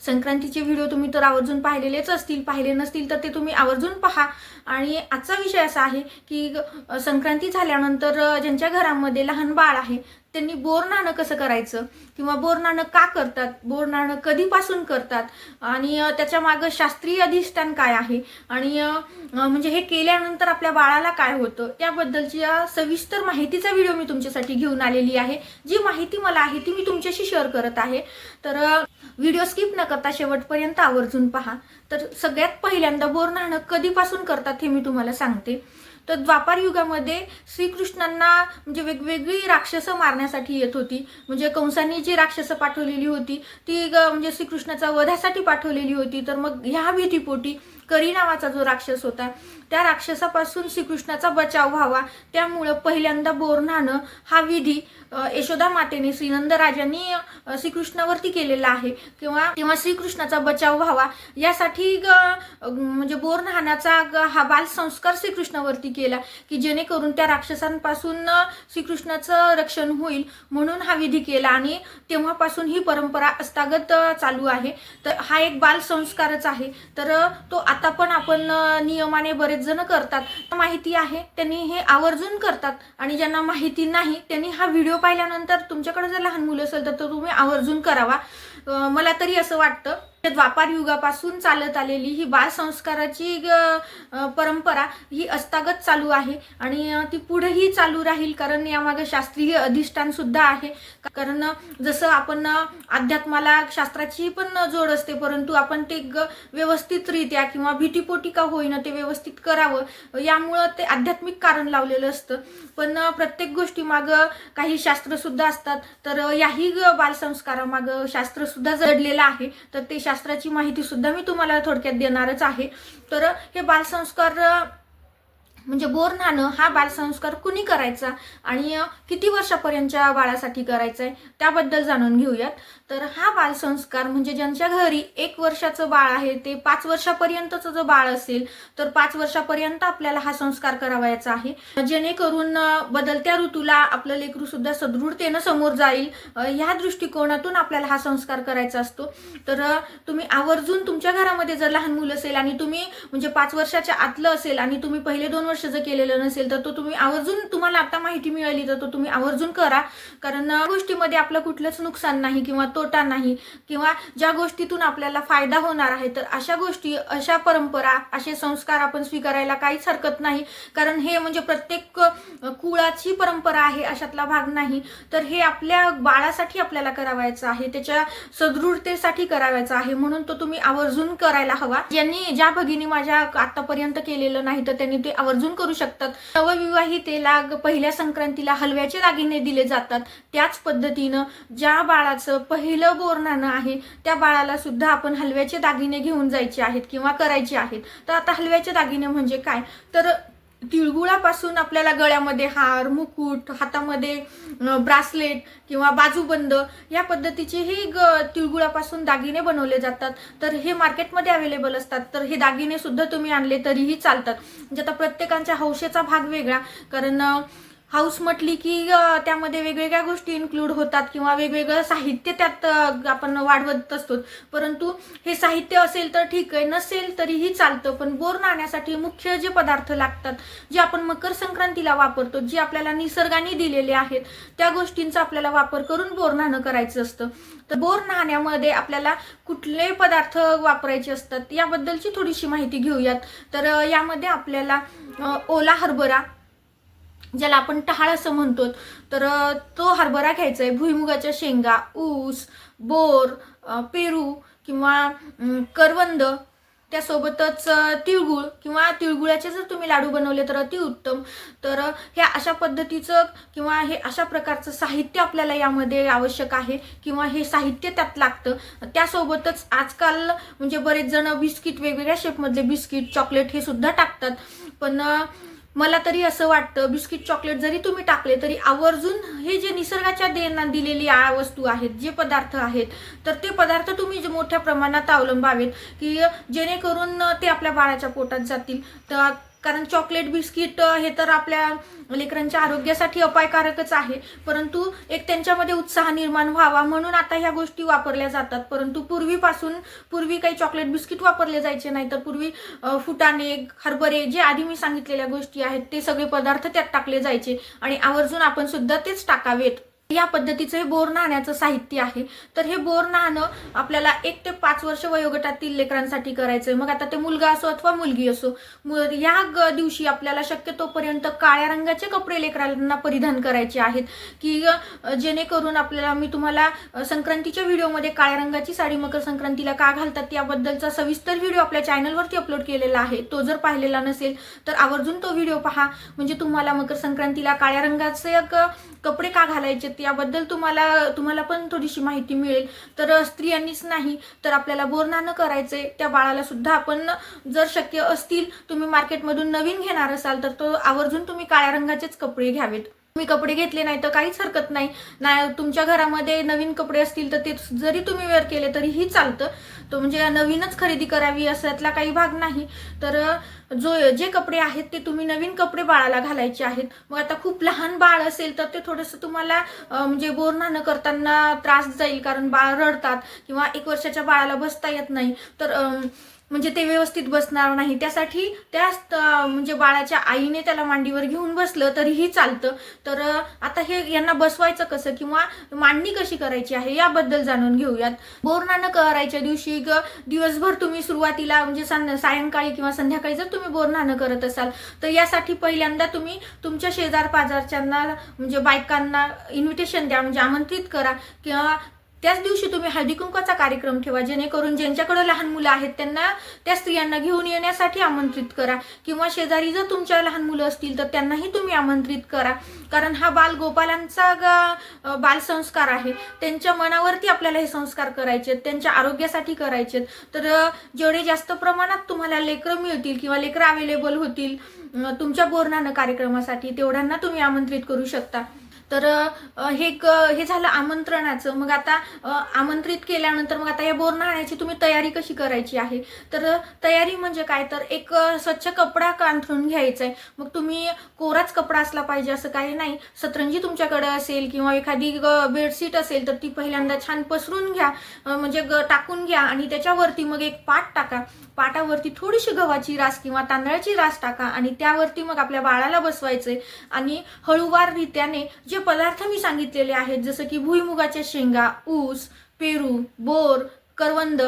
संक्रांतीचे video तुम्ही तर आवर्जून पाहिलेलेच असतील पाहिले नसतील तर ते तुम्ही आवर्जून पहा. आणि आजचा विषय असा आहे की संक्रांती झाल्यानंतर ज्यांच्या घरामध्ये लहान बाळ आहे त्यांनी बोर नाणं कसं करायचं? किंवा बोर नाणं का करतात? बोर नाणं कधीपासून करतात? आणि त्याच्या मागं शास्त्रीय अधिष्ठान काय आहे? आणि म्हणजे हे केल्यानंतर आपल्या बाळाला काय होतं? याबद्दलची सविस्तर माहितीचा व्हिडिओ मी तुमच्यासाठी घेऊन आलेली आहे. जी माहिती मला आहे ती मी तुमच्याशी शेअर करत आहे. तर व्हिडिओ स्किप न करता शेवटपर्यंत आवर्जून पहा. तर सगळ्यात पहिल्यांदा बोर नाणं कधीपासून करतात हे मी तुम्हाला सांगते. तर द्वापार युगामध्ये श्रीकृष्णांना म्हणजे वेगवेगळी राक्षसं मारण्यासाठी येत होती. म्हणजे कंसांनी जी राक्षसं पाठवलेली होती ती ग- म्हणजे श्रीकृष्णाचा वधासाठी पाठवलेली होती. तर मग ह्या भीतीपोटी करी नावाचा जो राक्षस होता त्या राक्षसापासून श्रीकृष्णाचा बचाव व्हावा. त्यामुळं पहिल्यांदा बोर न्हाणं हा विधी यशोदा मातेने श्रीनंद राजांनी श्रीकृष्णावरती केलेला आहे. किंवा किंवा श्रीकृष्णाचा बचाव व्हावा. यासाठी ग- म्हणजे बोर नाहण्याचा ग- हा बाल संस्कार श्रीकृष्णावरती केला की जेणेकरून त्या राक्षसांपासून श्रीकृष्णाचं रक्षण होईल म्हणून हा विधी केला. आणि तेव्हापासून ही परंपरा अस्तागत चालू आहे. तर हा एक बाल संस्कारच आहे. तर तो तो आता पण आपण नियमाने बरेच जण करतात. माहिती आहे त्यांनी हे आवर्जून करतात. आणि ज्यांना माहिती नाही त्यांनी हा व्हिडिओ पाहिल्यानंतर तुमच्याकडे जर लहान मुलं असेल तर तो तुम्ही आवर्जून करावा. मला तरी असं वाटतं द्वापार युगापासून चालत आलेली ही बाल संस्काराची ग- परंपरा ही अस्तागत चालू आहे आणि ती पुढेही चालू राहील कारण यामागे शास्त्रीय अधिष्ठान सुद्धा आहे. कारण जसं आपण अध्यात्माला शास्त्राची पण जोड असते परंतु आपण ते ग- व्यवस्थितरित्या किंवा भीतीपोटी का होईना ते व्यवस्थित करावं यामुळं ते आध्यात्मिक कारण लावलेलं असतं. पण प्रत्येक गोष्टी मागं काही शास्त्र सुद्धा असतात. तर याही ग- बालसंस्कारामागं शास्त्र सुद्धा जडलेलं आहे. तर ते शास्त्राची माहिती सुद्धा मी तुम्हाला थोडक्यात देणारच आहे. तर हे बालसंस्कार म्हणजे बोर नाणं हा बालसंस्कार कुणी करायचा आणि किती वर्षापर्यंतच्या बाळासाठी करायचा आहे त्याबद्दल जाणून घेऊयात. तर हा बालसंस्कार म्हणजे ज्यांच्या घरी एक वर्षाचं बाळ आहे ते पाच वर्षापर्यंतचं जर बाळ असेल तर पाच वर्षापर्यंत आपल्याला हा संस्कार करावायचा आहे. जेणेकरून बदलत्या ऋतूला आपलं लेकरू सुद्धा सदृढतेनं समोर जाईल ह्या दृष्टिकोनातून आपल्याला हा संस्कार करायचा असतो. तर तुम्ही आवर्जून तुमच्या घरामध्ये जर लहान मुलं असेल आणि तुम्ही म्हणजे पाच वर्षाच्या आतलं असेल आणि तुम्ही पहिले दोन वर्ष जर केलेलं नसेल तर तो तुम्ही आवर्जून तुम्हाला आता माहिती मिळाली तर तो तुम्ही आवर्जून करा. कारण गोष्टीमध्ये आपलं कुठलंच नुकसान नाही किंवा तोटा नाही किंवा ज्या गोष्टीतून आपल्याला फायदा होणार आहे तर अशा गोष्टी अशा परंपरा असे संस्कार आपण स्वीकारायला काहीच हरकत नाही. कारण हे म्हणजे प्रत्येक कुळाची परंपरा आहे अशातला भाग नाही. तर हे आपल्या बाळासाठी आपल्याला करावायचं आहे त्याच्या सदृढतेसाठी करावायचं आहे म्हणून तो तुम्ही आवर्जून करायला हवा. ज्यांनी ज्या भगिनी माझ्या आतापर्यंत केलेलं नाही तर त्यांनी ते आवर्जून करू शकतात. नवविवाहितेला ग- पहिल्या संक्रांतीला हलव्याचे दागिने दिले जातात. त्याच पद्धतीनं ज्या बाळाचं पहिलं बोरणानं आहे त्या बाळाला सुद्धा आपण हलव्याचे दागिने घेऊन जायचे आहेत किंवा करायचे आहेत. तर आता हलव्याचे दागिने म्हणजे काय? तर तिळगुळापासून आपल्याला गळ्यामध्ये हार मुकुट हातामध्ये ब्रासलेट किंवा बाजूबंद या पद्धतीचेही ग तिळगुळापासून दागिने बनवले जातात. तर हे मार्केटमध्ये अवेलेबल असतात. तर हे दागिने सुद्धा तुम्ही आणले तरीही चालतात. म्हणजे आता प्रत्येकांच्या हौशेचा भाग वेगळा. कारण हाऊस म्हटली की त्यामध्ये वेगवेगळ्या गोष्टी इन्क्लूड होतात किंवा वेगवेगळं साहित्य त्यात आपण वाढवत असतो. परंतु हे साहित्य असेल तर ठीक आहे नसेल तरीही चालतं. पण बोर नाण्यासाठी मुख्य जे पदार्थ लागतात जे आपण मकर संक्रांतीला वापरतो जे आपल्याला निसर्गाने दिलेले आहेत त्या गोष्टींचा आपल्याला वापर करून बोर नाणं करायचं असतं. तर बोर नाण्यामध्ये आपल्याला कुठले पदार्थ वापरायचे असतात याबद्दलची थोडीशी माहिती घेऊयात. तर यामध्ये आपल्याला ओला हरभरा ज्याला आपण टहाळ असं म्हणतो तर तो हरभरा घ्यायचा आहे भुईमुगाच्या शेंगा ऊस बोर पेरू किंवा करवंद त्यासोबतच तिळगुळ किंवा तिळगुळाचे जर तुम्ही लाडू बनवले तर अतिउत्तम तर हे अशा पद्धतीचं किंवा हे अशा प्रकारचं साहित्य आपल्याला यामध्ये आवश्यक आहे किंवा हे साहित्य त्यात लागतं. त्यासोबतच आजकाल म्हणजे बरेच जण बिस्किट वेगवेगळ्या शेपमधले बिस्किट चॉकलेट हे सुद्धा टाकतात. पण मला तरी असं वाटतं बिस्किट चॉकलेट जरी तुम्ही टाकले तरी आवर्जून हे जे निसर्गाच्या देना दिलेली आ- वस्तू आहेत जे पदार्थ आहेत तर ते पदार्थ तुम्ही जे मोठ्या प्रमाणात अवलंबावेत की जेणेकरून ते आपल्या बाळाच्या पोटात जातील. तर कारण चॉकलेट बिस्किट हे तर आपल्या लेकरांच्या आरोग्यासाठी अपायकारकच आहे. परंतु एक त्यांच्यामध्ये उत्साह निर्माण व्हावा म्हणून आता ह्या गोष्टी वापरल्या जातात. परंतु पूर्वीपासून पूर्वी काही चॉकलेट बिस्किट वापरले जायचे नाही. तर पूर्वी फुटाणे हरभरे जे आधी मी सांगितलेल्या गोष्टी आहेत ते सगळे पदार्थ त्यात टाकले जायचे. आणि आवर्जून आपण सुद्धा तेच टाकावेत. या पद्धतीचं हे बोर नाण्याचं साहित्य आहे. तर हे बोर नाणं आपल्याला एक ते पाच वर्ष वयोगटातील लेकरांसाठी करायचंय. मग आता ते मुलगा असो अथवा मुलगी असो मु- या ग- दिवशी आपल्याला शक्यतोपर्यंत काळ्या रंगाचे कपडे लेकरांना परिधान करायचे आहेत. की जेणेकरून आपल्याला मी तुम्हाला संक्रांतीच्या व्हिडिओमध्ये काळ्या रंगाची साडी मकर संक्रांतीला का घालतात याबद्दलचा सविस्तर व्हिडिओ आपल्या चॅनलवरती अपलोड केलेला आहे. तो जर पाहिलेला नसेल तर आवर्जून तो व्हिडिओ पहा. म्हणजे तुम्हाला मकर संक्रांतीला काळ्या रंगाचे एक कपडे का घालायचे याबद्दल तुम्हाला तुम्हाला पण थोडीशी माहिती मिळेल. तर स्त्रियांनीच नाही तर आपल्याला बोरनानं करायचंय. त्या बाळाला सुद्धा आपण जर शक्य असतील तुम्ही मार्केटमधून नवीन घेणार असाल तर तो आवर्जून तुम्ही काळ्या रंगाचेच कपडे घ्यावेत. तुम्ही कपडे घेतले नाही तर काहीच हरकत नाही. नाही तुमच्या घरामध्ये नवीन कपडे असतील तर ते जरी तुम्ही वेअर केले तरीही चालतं. तो म्हणजे नवीनच खरेदी करावी असल्यातला काही भाग नाही. तर जो जे कपडे आहेत ते तुम्ही नवीन कपडे बाळाला घालायचे आहेत. मग आता खूप लहान बाळ असेल तर ते थोडंसं तुम्हाला म्हणजे बोरणा न करताना त्रास जाईल. कारण बाळ रडतात किंवा एक वर्षाच्या बाळाला बसता येत नाही. तर म्हणजे ते व्यवस्थित बसणार नाही. त्यासाठी त्याच म्हणजे बाळाच्या आईने त्याला मांडीवर घेऊन बसलं तरीही चालतं. तर आता हे यांना बसवायचं कसं किंवा मांडणी कशी करायची आहे याबद्दल जाणून घेऊयात. बोरनानं करायच्या दिवशी दिवसभर तुम्ही सुरुवातीला म्हणजे सं- सायंकाळी किंवा संध्याकाळी जर तुम्ही बोरनानं करत असाल तर यासाठी पहिल्यांदा तुम्ही तुमच्या शेजार पाजारच्यांना म्हणजे बायकांना इन्व्हिटेशन द्या म्हणजे आमंत्रित करा. किंवा त्याच दिवशी तुम्ही हळदी कुंकाचा कार्यक्रम ठेवा जेणेकरून ज्यांच्याकडे लहान मुलं आहेत त्यांना त्या स्त्रियांना घेऊन येण्यासाठी आमंत्रित करा. किंवा शेजारी जर तुमच्या लहान मुलं असतील तर त्यांनाही तुम्ही आमंत्रित करा. कारण हा बाल गोपालांचा ग- बालसंस्कार आहे. त्यांच्या मनावरती आपल्याला हे संस्कार करायचे आहेत, त्यांच्या आरोग्यासाठी करायचे आहेत. तर जेवढे जास्त प्रमाणात तुम्हाला लेकरं मिळतील किंवा लेकरं अवेलेबल होतील तुमच्या बोरणानं कार्यक्रमासाठी तेवढ्यांना तुम्ही आमंत्रित करू शकता. तर हे क- हे झालं आमंत्रणाचं. मग आता आमंत्रित केल्यानंतर मग आता या बोरनाण्याची तुम्ही तयारी कशी करायची आहे? तर तयारी म्हणजे काय? तर एक स्वच्छ कपडा कांथरून घ्यायचा आहे मग तुम्ही कोराच कपडा असला पाहिजे असं काही नाही. सतरंजी तुमच्याकडे असेल किंवा एखादी ग- बेडशीट असेल तर ती पहिल्यांदा छान पसरून घ्या. म्हणजे ग- टाकून घ्या आणि त्याच्यावरती मग एक पाट टाका. पाटावरती थोडीशी गव्हाची रास किंवा तांदळाची रास टाका आणि त्यावरती मग आपल्या बाळाला बसवायचंय. आणि हळूवार रित्याने जे पदार्थ मी सांगितलेले आहेत जसं की भुईमुगाच्या शेंगा ऊस पेरू बोर करवंद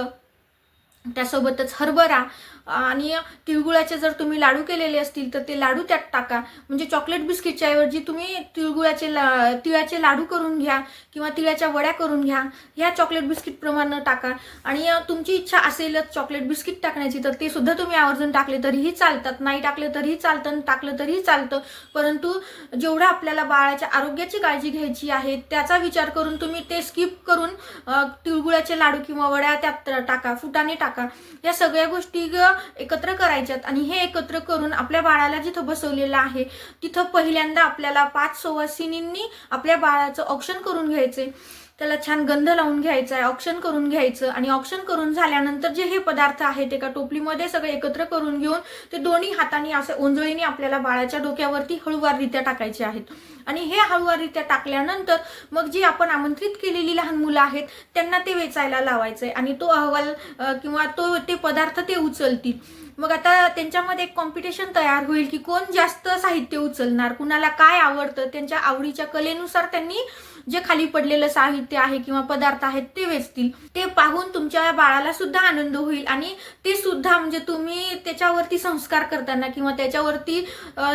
त्यासोबतच हरभरा आणि तिळगुळाचे जर तुम्ही लाडू केलेले असतील तर ते लाडू त्यात टाका. म्हणजे चॉकलेट बिस्किटच्या ऐवजी तुम्ही तिळगुळाचे ला तिळाचे लाडू करून घ्या किंवा तिळाच्या वड्या करून घ्या ह्या चॉकलेट बिस्किटप्रमाणे टाका. आणि तुमची इच्छा असेलच चॉकलेट बिस्किट टाकण्याची तर ते सुद्धा तुम्ही आवर्जून टाकले तरीही चालतात. नाही टाकले तरीही चालतं टाकलं तरीही चालतं. परंतु जेवढं आपल्याला बाळाच्या आरोग्याची काळजी घ्यायची आहे त्याचा विचार करून तुम्ही ते स्किप करून तिळगुळाचे लाडू किंवा वड्या त्यात टाका फुटाने टाका. या सगळ्या गोष्टी ग एकत्र करायच्यात. आणि हे एकत्र करून आपल्या बाळाला जिथं बसवलेलं आहे तिथं पहिल्यांदा आपल्याला पाच सुवासिनींनी आपल्या बाळाचं औक्षण करून घ्यायचे त्याला छान गंध लावून घ्यायचा आहे ऑप्शन करून घ्यायचं आणि ऑप्शन करून झाल्यानंतर जे हे पदार्थ आहेत एका टोपलीमध्ये सगळे एकत्र करून घेऊन ते दोन्ही हाताने असे ओंजळीने आपल्याला बाळाच्या डोक्यावरती हळूवाररित्या टाकायचे आहेत. आणि हे हळूवाररित्या टाकल्यानंतर मग जी आपण आमंत्रित केलेली लहान मुलं आहेत त्यांना ते वेचायला लावायचं आहे आणि तो अहवाल किंवा तो ते पदार्थ ते उचलतील. मग आता त्यांच्यामध्ये एक कॉम्पिटिशन तयार होईल की कोण जास्त साहित्य उचलणार कुणाला काय आवडतं त्यांच्या आवडीच्या कलेनुसार त्यांनी जे खाली पडलेलं साहित्य आहे किंवा पदार्थ आहेत ते वेचतील. ते पाहून तुमच्या बाळाला सुद्धा आनंद होईल आणि ते सुद्धा म्हणजे तुम्ही त्याच्यावरती संस्कार करताना किंवा त्याच्यावरती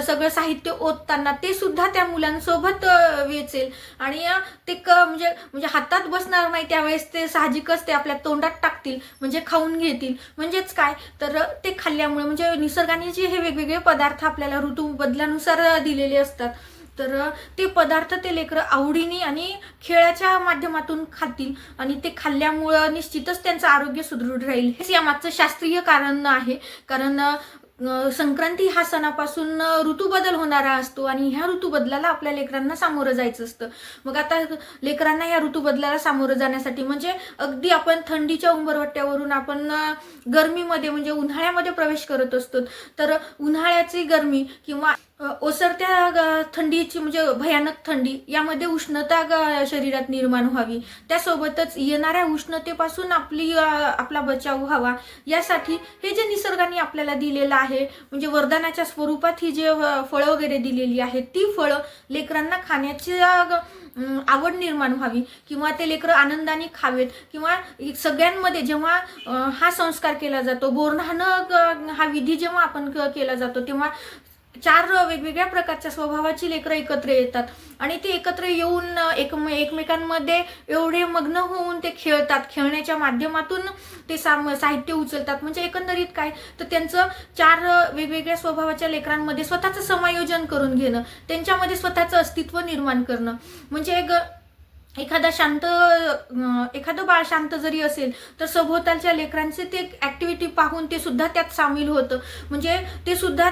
सगळं साहित्य ओतताना ते सुद्धा त्या मुलांसोबत वेचेल. आणि ते क म्हणजे म्हणजे हातात बसणार नाही त्यावेळेस ते साहजिकच ते आपल्या तोंडात टाकतील म्हणजे खाऊन घेतील. म्हणजेच काय? तर ते खाल्ल्यामुळे म्हणजे निसर्गाने जे हे वेगवेगळे पदार्थ आपल्याला ऋतू बदलानुसार दिलेले असतात. तर ते पदार्थ ते लेकरं आवडीने आणि खेळाच्या माध्यमातून खातील आणि ते खाल्ल्यामुळं निश्चितच त्यांचं आरोग्य सुदृढ राहील. हेच यामागचं शास्त्रीय कारण आहे. कारण संक्रांती हा सणापासून ऋतूबदल होणारा असतो आणि ह्या ऋतूबदलाला आपल्या लेकरांना सामोरं जायचं असतं. मग आता लेकरांना ह्या ऋतूबदलाला सामोरं जाण्यासाठी म्हणजे अगदी आपण थंडीच्या उंबरवट्ट्यावरून आपण गरमीमध्ये म्हणजे उन्हाळ्यामध्ये प्रवेश करत असतो. तर उन्हाळ्याची गरमी किंवा ओसरत्या ग- थंडीची म्हणजे भयानक थंडी यामध्ये उष्णता शरीरात निर्माण व्हावी. त्यासोबतच येणाऱ्या उष्णतेपासून आपली आपला बचाव व्हावा. यासाठी हे जे निसर्गाने आपल्याला दिलेलं आहे म्हणजे वरदानाच्या स्वरूपात ही जे फळं वगैरे दिलेली आहेत ती फळं लेकरांना खाण्याची आवड निर्माण व्हावी. किंवा ते लेकरं आनंदाने खावेत. किंवा सगळ्यांमध्ये जेव्हा हा संस्कार केला जातो बोरणानं ग- हा विधी जेव्हा आपण केला जातो तेव्हा चार वेगवेगळ्या प्रकारच्या स्वभावाची लेकरं एकत्र येतात. आणि ते एकत्र येऊन एक एकमेकांमध्ये एवढे मग्न होऊन ते खेळतात. खेळण्याच्या माध्यमातून ते साम साहित्य उचलतात. म्हणजे एकंदरीत काय? तर त्यांचं चार वेगवेगळ्या स्वभावाच्या लेकरांमध्ये स्वतःचं समायोजन करून घेणं त्यांच्यामध्ये स्वतःचं अस्तित्व निर्माण करणं. म्हणजे एक एखादा शांत एखादं बाळ शांत जरी असेल तर सभोवतालच्या लेकरांचे ते ऍक्टिव्हिटी पाहून ते सुद्धा त्यात सामील होतं. म्हणजे ते सुद्धा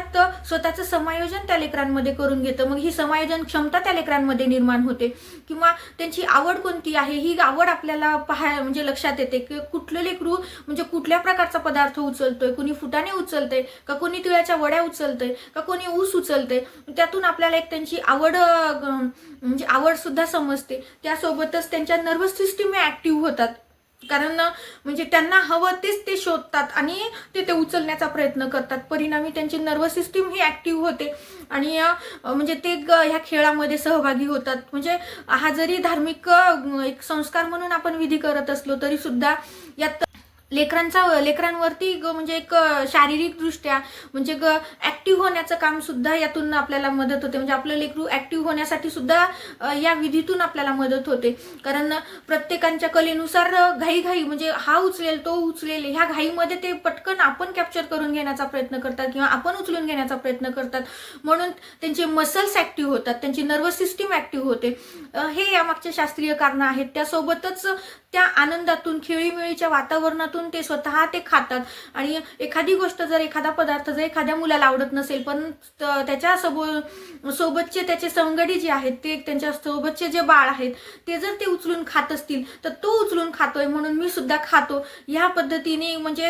स्वतःचं समायोजन त्या लेकरांमध्ये करून घेतं. मग ही समायोजन क्षमता त्या लेकरांमध्ये निर्माण होते. किंवा त्यांची आवड कोणती आहे ही आवड आपल्याला पाहाय म्हणजे लक्षात येते की कुठलं लेकरू म्हणजे कुठल्या प्रकारचा पदार्थ उचलतोय? कुणी फुटाणे उचलतंय? का कोणी तिळाच्या वड्या उचलतंय? का कोणी ऊस उचलतंय? त्यातून आपल्याला एक त्यांची आवड म्हणजे आवडसुद्धा समजते. त्यासोबत सोबतच त्यांच्या नर्वस सिस्टीम ऍक्टिव्ह होतात. कारण म्हणजे त्यांना हवं तेच ते शोधतात आणि ते ते उचलण्याचा प्रयत्न करतात. परिणामी त्यांची नर्वस सिस्टीम ही ऍक्टिव्ह होते. आणि म्हणजे ते ह्या खेळामध्ये सहभागी होतात. म्हणजे हा जरी धार्मिक एक संस्कार म्हणून आपण विधी करत असलो तरी सुद्धा यात लेकरांचा लेकरांवरती म्हणजे एक शारीरिकदृष्ट्या म्हणजे ग ॲक्टिव्ह होण्याचं काम सुद्धा यातून आपल्याला मदत होते. म्हणजे आपलं लेकरू ॲक्टिव्ह होण्यासाठी सुद्धा या विधीतून आपल्याला मदत होते. कारण प्रत्येकांच्या कलेनुसार घाईघाई म्हणजे हा उचलेल तो उचलेल ह्या घाईमध्ये ते पटकन आपण कॅप्चर करून घेण्याचा प्रयत्न करतात किंवा आपण उचलून घेण्याचा प्रयत्न करतात. म्हणून त्यांचे मसल्स ॲक्टिव्ह होतात त्यांची नर्वस सिस्टीम ॲक्टिव्ह होते. हे यामागचे शास्त्रीय कारणं आहेत. त्यासोबतच त्या आनंदातून खेळीमेळीच्या वातावरणातून ते स्वतः ते खातात. आणि एखादी गोष्ट जर एखादा पदार्थ जर एखाद्या मुलाला आवडत नसेल पण त्याच्या सबो सोबतचे त्याचे संगडी जे आहेत ते त्यांच्या सोबतचे जे बाळ आहेत ते जर ते उचलून खात असतील तर तो उचलून खातोय म्हणून मी सुद्धा खातो. ह्या पद्धतीने म्हणजे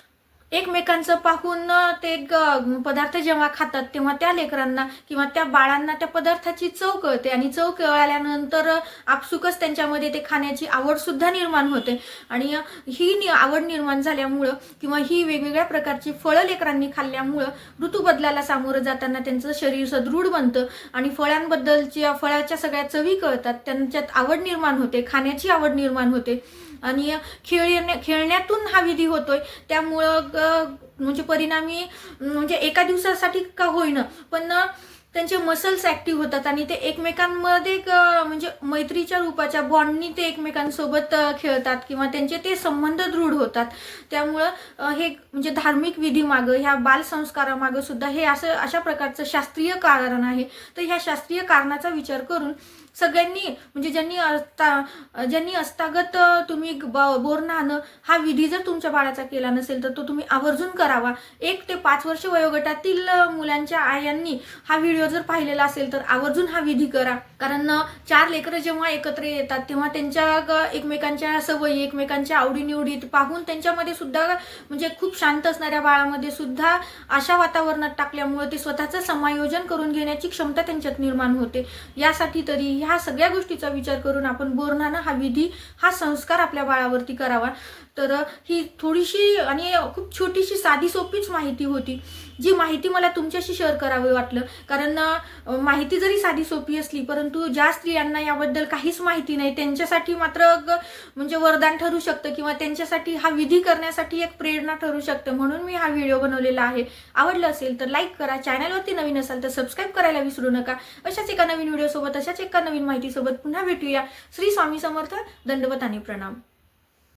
एकमेकांचं पाहून ते ग- पदार्थ जेव्हा खातात तेव्हा त्या लेकरांना किंवा त्या बाळांना त्या पदार्थाची चव कळते आणि चव कळाल्यानंतर आपसुकच त्यांच्यामध्ये ते खाण्याची आवड सुद्धा निर्माण होते. आणि ही नि- आवड निर्माण झाल्यामुळं किंवा ही वेगवेगळ्या प्रकारची फळं लेकरांनी खाल्ल्यामुळं ऋतूबदलाला सामोरं जाताना त्यांचं शरीर सदृढ बनतं आणि फळांबद्दलच्या फळाच्या सगळ्या चवी कळतात. त्यांच्यात आवड निर्माण होते खाण्याची आवड निर्माण होते. आणि खेळण्या खेळण्यातून हा विधी होतोय. त्यामुळं म्हणजे परिणामी म्हणजे एका दिवसासाठी का होईना पण त्यांचे मसल्स ॲक्टिव्ह होतात आणि ते एकमेकांमध्ये एक, म्हणजे मैत्रीच्या रूपाच्या बॉन्डनी ते एकमेकांसोबत खेळतात किंवा त्यांचे ते संबंध दृढ होतात. त्यामुळं हे म्हणजे धार्मिक विधीमागं ह्या बालसंस्कारामागं सुद्धा हे असं अशा प्रकारचं शास्त्रीय कारण आहे. तर ह्या शास्त्रीय कारणाचा विचार करून सगळ्यांनी म्हणजे ज्यांनी अस्ता ज्यांनी अस्तागत तुम्ही ब- बोर नाहणं हा विधी जर तुमच्या बाळाचा केला नसेल तर तो तुम्ही आवर्जून करावा. एक ते पाच वर्ष वयोगटातील मुलांच्या आयांनी हा व्हिडिओ जर पाहिलेला असेल तर आवर्जून हा विधी करा. कारण चार लेकरं जेव्हा एकत्र येतात तेव्हा त्यांच्या ग- एकमेकांच्या सवयी एकमेकांच्या आवडीनिवडी पाहून त्यांच्यामध्ये सुद्धा म्हणजे खूप शांत असणाऱ्या बाळामध्ये सुद्धा अशा वातावरणात टाकल्यामुळे ते स्वतःचं समायोजन करून घेण्याची क्षमता त्यांच्यात निर्माण होते. यासाठी तरी ह्या सगळ्या गोष्टीचा विचार करून आपण बोरणानं हा विधी हा संस्कार आपल्या बाळावरती करावा. तर ही थोडीशी आणि खूप छोटीशी साधी सोपीच माहिती होती जी माहिती मला तुमच्याशी शेअर करावी वाटलं. कारण माहिती जरी साधी सोपी असली परंतु ज्या स्त्रियांना याबद्दल काहीच माहिती नाही त्यांच्यासाठी मात्र ग- म्हणजे वरदान ठरू शकतं किंवा त्यांच्यासाठी हा विधी करण्यासाठी एक प्रेरणा ठरू शकतं. म्हणून मी हा व्हिडिओ बनवलेला आहे. आवडलं असेल तर लाईक करा. चॅनलवरती नवीन असाल तर सबस्क्राईब करायला विसरू नका. अशाच एका नवीन व्हिडिओसोबत अशाच एका नवीन माहितीसोबत पुन्हा भेटूया. श्री स्वामी समर्थ दंडवत आणि प्रणाम.